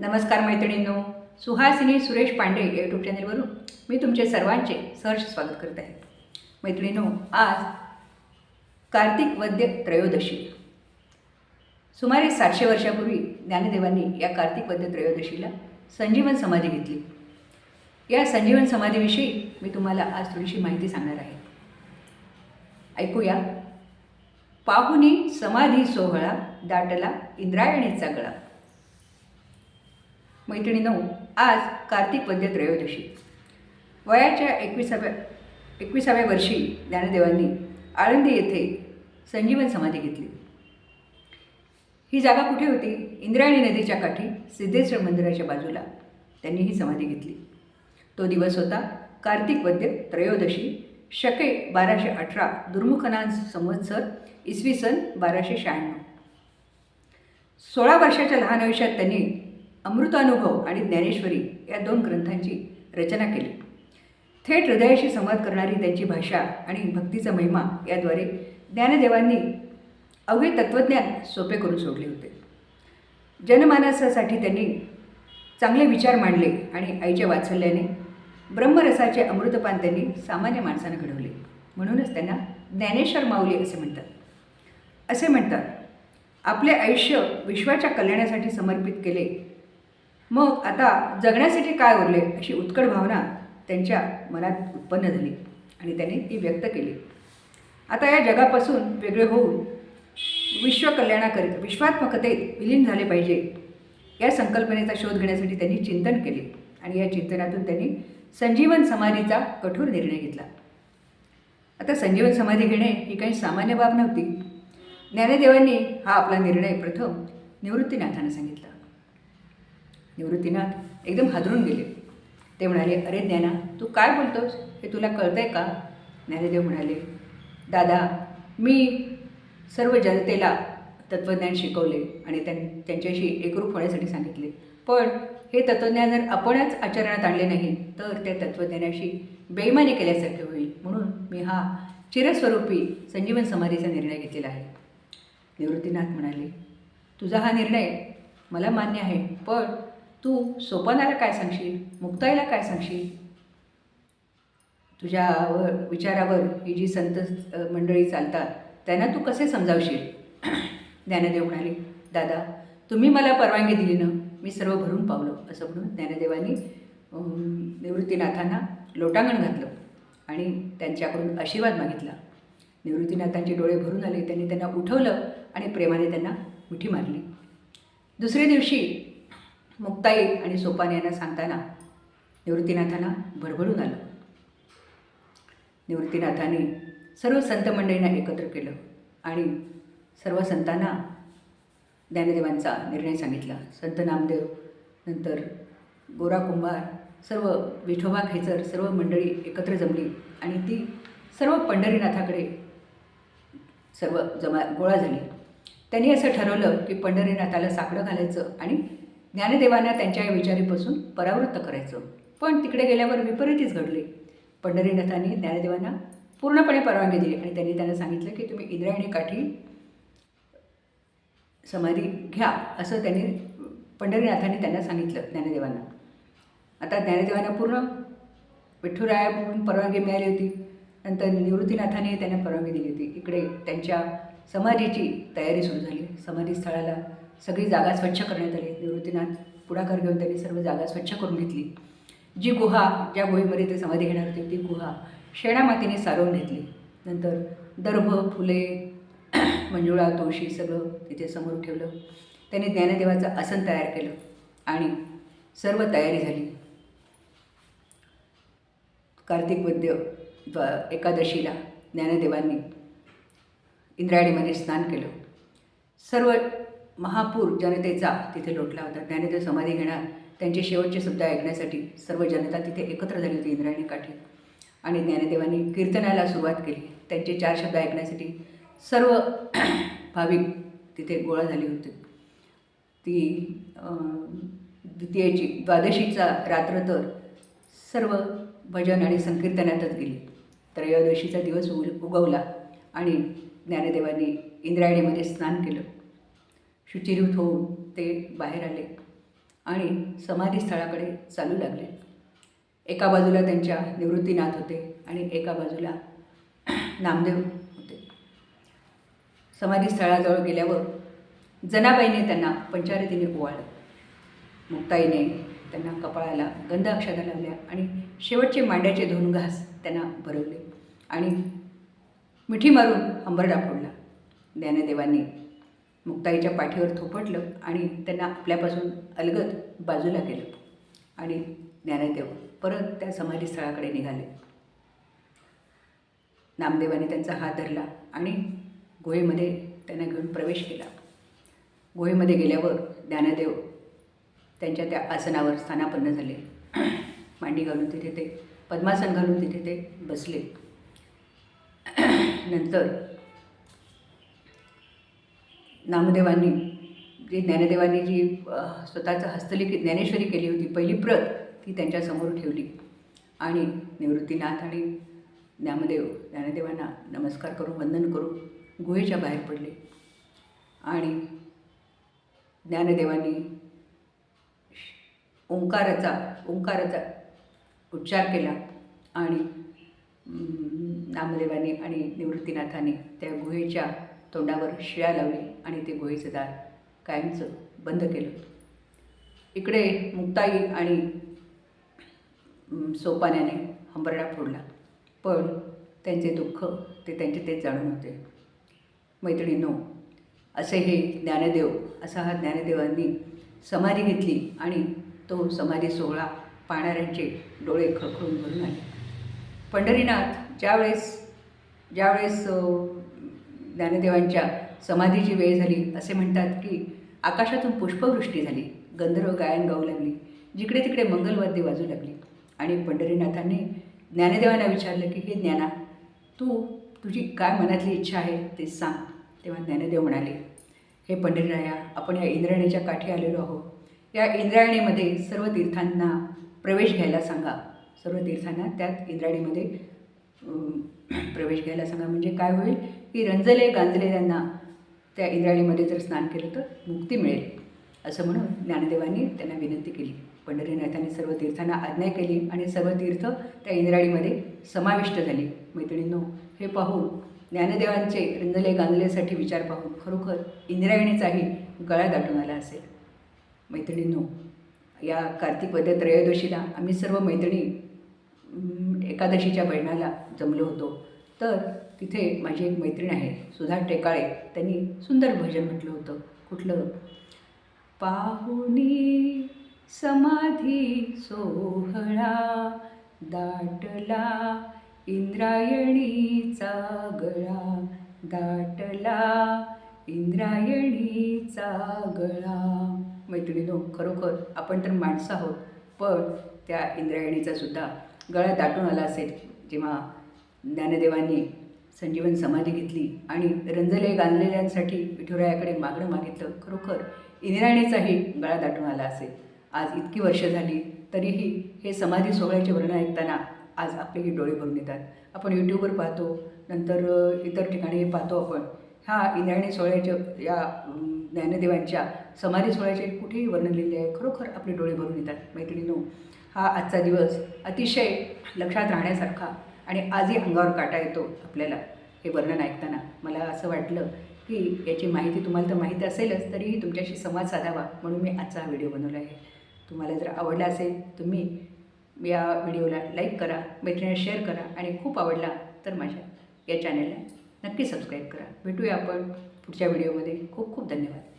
नमस्कार मैत्रिणींनो सुहासिनी सुरेश पांडे या यूट्यूब चॅनलवरून मी तुमचे सर्वांचे सहर्ष स्वागत करत आहे. मैत्रिणींनो आज कार्तिक वद्य त्रयोदशी. सुमारे सातशे वर्षापूर्वी ज्ञानदेवांनी या कार्तिक वद्य त्रयोदशीला संजीवन समाधी घेतली. या संजीवन समाधीविषयी मी तुम्हाला आज थोडीशी माहिती सांगणार आहे. ऐकूया. पाहुनी समाधी सोहळा दाटला इंद्रायणीचा गळा. मैत्रिणी नऊ आज कार्तिक वद्य त्रयोदशी वयाच्या एकविसाव्या एकविसाव्या वर्षी ज्ञानदेवांनी आळंदी येथे संजीवन समाधी घेतली. ही जागा कुठे होती? इंद्रायणी नदीच्या काठी सिद्धेश्वर मंदिराच्या बाजूला त्यांनी ही समाधी घेतली. तो दिवस होता कार्तिक वद्य त्रयोदशी शके बाराशे अठरा दुर्मुखनांस संवत्सर इसवी सन बाराशे शहाण्णव. सोळा वर्षाच्या लहान आयुष्यात त्यांनी अमृतानुभव आणि ज्ञानेश्वरी या दोन ग्रंथांची रचना केली. थेट हृदयाशी संवाद करणारी त्यांची भाषा आणि भक्तीचा महिमा याद्वारे ज्ञानदेवांनी अवघे तत्त्वज्ञान सोपे करून सोडले होते. जनमानसासाठी त्यांनी चांगले विचार मांडले आणि आईच्या वात्सल्याने ब्रह्मरसाचे अमृतपान त्यांनी सामान्य माणसानं घडवले. म्हणूनच त्यांना ज्ञानेश्वर माऊली असे म्हणतात. असे म्हणतात आपले आयुष्य विश्वाच्या कल्याणासाठी समर्पित केले मग आता जगण्यासाठी काय उरले अशी उत्कट भावना त्यांच्या मनात उत्पन्न झाली आणि त्यांनी ती व्यक्त केली. आता या जगापासून वेगळे होऊन विश्वकल्याणाकरिता विश्वात्मकतेत विलीन झाले पाहिजे या संकल्पनेचा शोध घेण्यासाठी त्यांनी चिंतन केले आणि या चिंतनातून त्यांनी संजीवन समाधीचा कठोर निर्णय घेतला. आता संजीवन समाधी घेणे ही काही सामान्य बाब नव्हती. ज्ञानदेवांनी हा आपला निर्णय प्रथम निवृत्तीनाथांना सांगितला. निवृत्तीनाथ एकदम हादरून गेले. ते म्हणाले अरे ज्ञाना तू काय बोलतोस? हे तुला कळतंय का? ज्ञानदेव म्हणाले दादा मी सर्व जनतेला तत्त्वज्ञान शिकवले आणि त्यां त्यांच्याशी एकरूप होण्यासाठी सांगितले. पण हे तत्त्वज्ञान जर आपणच आचरणात आणले नाही तर त्या तत्त्वज्ञानाशी बेईमानी केल्यासारखे होईल. म्हणून मी हा चिरस्वरूपी संजीवन समाधीचा निर्णय घेतलेला आहे. निवृत्तीनाथ म्हणाले तुझा हा निर्णय मला मान्य आहे पण तू सोपानाला काय सांगशील? मुक्ताईला काय सांगशील? तुझ्यावर विचारावर ही जी संत मंडळी चालतात त्यांना तू कसे समजावशील? ज्ञानदेव म्हणाले दादा तुम्ही मला परवानगी दिली ना मी सर्व भरून पावलं असं म्हणून ज्ञानदेवांनी निवृत्तीनाथांना लोटांगण घातलं आणि त्यांच्याकडून आशीर्वाद मागितला. निवृत्तीनाथांचे डोळे भरून आले त्यांनी त्यांना उठवलं आणि प्रेमाने त्यांना मिठी मारली. दुसऱ्या दिवशी मुक्ताई आणि सोपान यांना सांगताना निवृत्तीनाथांना भरभरून आलं. निवृत्तीनाथाने सर्व संत मंडळींना एकत्र केलं आणि सर्व संतांना ज्ञानदेवांचा निर्णय सांगितला. संत नामदेव नंतर गोरा कुंभार सर्व विठोबा खेचर सर्व मंडळी एकत्र जमली आणि ती सर्व पंढरीनाथाकडे सर्व जमा गोळा झाली. त्यांनी असं ठरवलं की पंढरीनाथाला साकडं घालायचं आणि ज्ञानदेवांना त्यांच्या या विचारीपासून परावृत्त करायचं. पण तिकडे गेल्यावर विपरीतच घडले. पंढरीनाथांनी ज्ञानदेवांना पूर्णपणे परवानगी दिली आणि त्यांनी त्यांना सांगितलं की तुम्ही इंद्रायणी काठी समाधी घ्या असं त्यांनी पंढरीनाथांनी त्यांना सांगितलं ज्ञानदेवांना. आता ज्ञानदेवांना पूर्ण विठ्ठुरायाकडून परवानगी मिळाली होती. नंतर निवृत्तीनाथाने त्यांना परवानगी दिली होती. इकडे त्यांच्या समाधीची तयारी सुरू झाली. समाधी स्थळाला सगळी जागा स्वच्छ करण्यात आली. निवृत्तीनाथ पुढाकार घेऊन त्यांनी सर्व जागा स्वच्छ करून घेतली. जी गुहा ज्या गुहेमध्ये ते समाधी घेणार होते ती गुहा शेणामातीने सारवून घेतली. नंतर दर्भ फुले मंजुळा तुळशी सगळं तिथे समोर ठेवलं. त्यांनी ज्ञानदेवाचं आसन तयार केलं आणि सर्व तयारी झाली. कार्तिक वद्य एकादशीला ज्ञानदेवांनी इंद्रायणीमध्ये स्नान केलं. सर्व महापूर जनतेचा तिथे लोटला होता. ज्ञानेदेव समाधी घेणार. त्यांचे शेवटचे शब्द ऐकण्यासाठी सर्व जनता तिथे एकत्र झाली होती इंद्रायणी काठी. आणि ज्ञानदेवांनी कीर्तनाला सुरुवात केली. त्यांचे चार शब्द ऐकण्यासाठी सर्व भाविक तिथे गोळा झाले होते. ती द्वितीयची द्वादशीचा रात्र तर सर्व भजन आणि संकीर्तनातच गेली. त्रयोदशीचा दिवस उग उगवला आणि ज्ञानदेवांनी इंद्रायणीमध्ये स्नान केलं. शुचिरूप होऊन ते बाहेर आले आणि समाधीस्थळाकडे चालू लागले. एका बाजूला त्यांच्या निवृत्तीनाथ होते आणि एका बाजूला नामदेव होते. समाधीस्थळाजवळ गेल्यावर जनाबाईने त्यांना पंचारतीने ओवाळलं. मुक्ताईने त्यांना कपाळाला गंध अक्षता लावल्या आणि शेवटचे मांड्याचे दोन घास त्यांना भरवले आणि मिठी मारून अंबरडा फोडला. ज्ञानदेवांनी मुक्ताईच्या पाठीवर थोपटलं आणि त्यांना आपल्यापासून अलगद बाजूला केलं. आणि ज्ञानदेव परत त्या समाधीस्थळाकडे निघाले. नामदेवाने त्यांचा हात धरला आणि गुहेमध्ये त्यांना घेऊन प्रवेश केला. गुहेमध्ये गेल्यावर ज्ञानदेव त्यांच्या त्या आसनावर स्थानापन्न झाले. मांडी घालून तिथे ते पद्मासन घालून तिथे ते बसले. नंतर नामदेवांनी जी ज्ञानदेवांनी जी स्वतःचं हस्तलिखित ज्ञानेश्वरी केली होती पहिली प्रत ती त्यांच्यासमोर ठेवली. आणि निवृत्तीनाथ आणि ज्ञानदेव ज्ञानदेवांना नमस्कार करून वंदन करून गुहेच्या बाहेर पडले. आणि ज्ञानदेवांनी ओंकाराचा ओंकाराचा उच्चार केला आणि नामदेवाने आणि निवृत्तीनाथाने त्या गुहेच्या तोंडावर शिळा लावली आणि ते गोळीचं दार कायमचं बंद केलं. इकडे मुक्ताई आणि सोपान्याने हंबरडा फोडला. पण त्यांचे दुःख ते त्यांचे तेच जाणून होते. मैत्रिणींनो असे हे ज्ञानदेव असा हा ज्ञानदेवांनी समाधी घेतली आणि तो समाधी सोहळा पाहणाऱ्यांचे डोळे खळखळून भरून आले. पंढरीनाथ ज्यावेळेस ज्यावेळेस ज्ञानदेवांच्या समाधीची वेळ झाली. असे म्हणतात की आकाशातून पुष्पवृष्टी झाली. गंधर्व गायन गाऊ लागली. जिकडे तिकडे मंगलवाद्य वाजू लागली. आणि पंढरीनाथांनी ज्ञानदेवांना विचारलं की हे ज्ञाना तू तुझी काय मनातली इच्छा आहे ते सांग. तेव्हा ज्ञानदेव म्हणाले हे पंढरीराया आपण या इंद्रायणीच्या काठी आलेलो आहोत. या इंद्रायणीमध्ये सर्व तीर्थांना प्रवेश घ्यायला सांगा. सर्व तीर्थांना त्यात इंद्रायणीमध्ये प्रवेश घ्यायला सांगा. म्हणजे काय होईल? की रंजले गांजले त्यांना त्या इंद्राणीमध्ये जर स्नान केलं तर मुक्ती मिळेल असं म्हणून ज्ञानदेवांनी त्यांना विनंती केली. पंढरीनाथांनी सर्व तीर्थांना आज्ञा केली आणि सर्व तीर्थ त्या इंद्राणीमध्ये समाविष्ट झाली. मैत्रिणींनो हे पाहून ज्ञानदेवांचे रंजले गांजलेसाठी विचार पाहून खरोखर इंद्रायणीचाही गळा दाटून आला असेल. मैत्रिणींनो या कार्तिक वद्य त्रयोदशीला आम्ही सर्व मैत्रिणी एकादशीच्या बहिणाला जमलो होतो. तर तिथे माझी एक मैत्रीण आहे सुधा टेकाळे त्यांनी सुंदर भजन म्हटलं होतं. कुठलं? पाहुणी समाधी सोहळा दाटला इंद्रायणीचा गळा दाटला इंद्रायणीचा गळा. मैत्रिणीनो खरोखर आपण तर माणसं आहोत पण त्या इंद्रायणीचा सुद्धा गळा दाटून आला असेल जेव्हा ज्ञानदेवांनी संजीवन समाधी घेतली आणि रंजले गांजलेल्यांसाठी विठुरायाकडे मागणं मागितलं खरोखर इंदिराणीचाही गळा दाटून आला असेल. आज इतकी वर्ष झाली तरीही हे समाधी सोहळ्याचे वर्णन ऐकताना आज आपलेही डोळे भरून येतात. आपण यूट्यूबवर पाहतो नंतर इतर ठिकाणी पाहतो आपण. ह्या इंद्रायणी सोहळ्याच्या या ज्ञानदेवांच्या समाधी सोहळ्याचे कुठेही वर्णन लिहिले आहे खरोखर आपले डोळे भरून येतात. मैत्रिणीनो हा आजचा दिवस अतिशय लक्षात राहण्यासारखा आणि आजही अंगावर काटा येतो आपल्याला हे वर्णन ऐकताना. मला असं वाटलं की याची माहिती तुम्हाला तर माहिती असेलच तरीही तुमच्याशी संवाद साधावा म्हणून मी आजचा हा व्हिडिओ बनवला आहे. तुम्हाला जर आवडला असेल तुम्ही या व्हिडिओला लाईक करा मैत्रिणीला शेअर करा आणि खूप आवडला तर माझ्या या चॅनलला नक्की सबस्क्राईब करा. भेटूया आपण पुढच्या व्हिडिओमध्ये. खूप खूप धन्यवाद.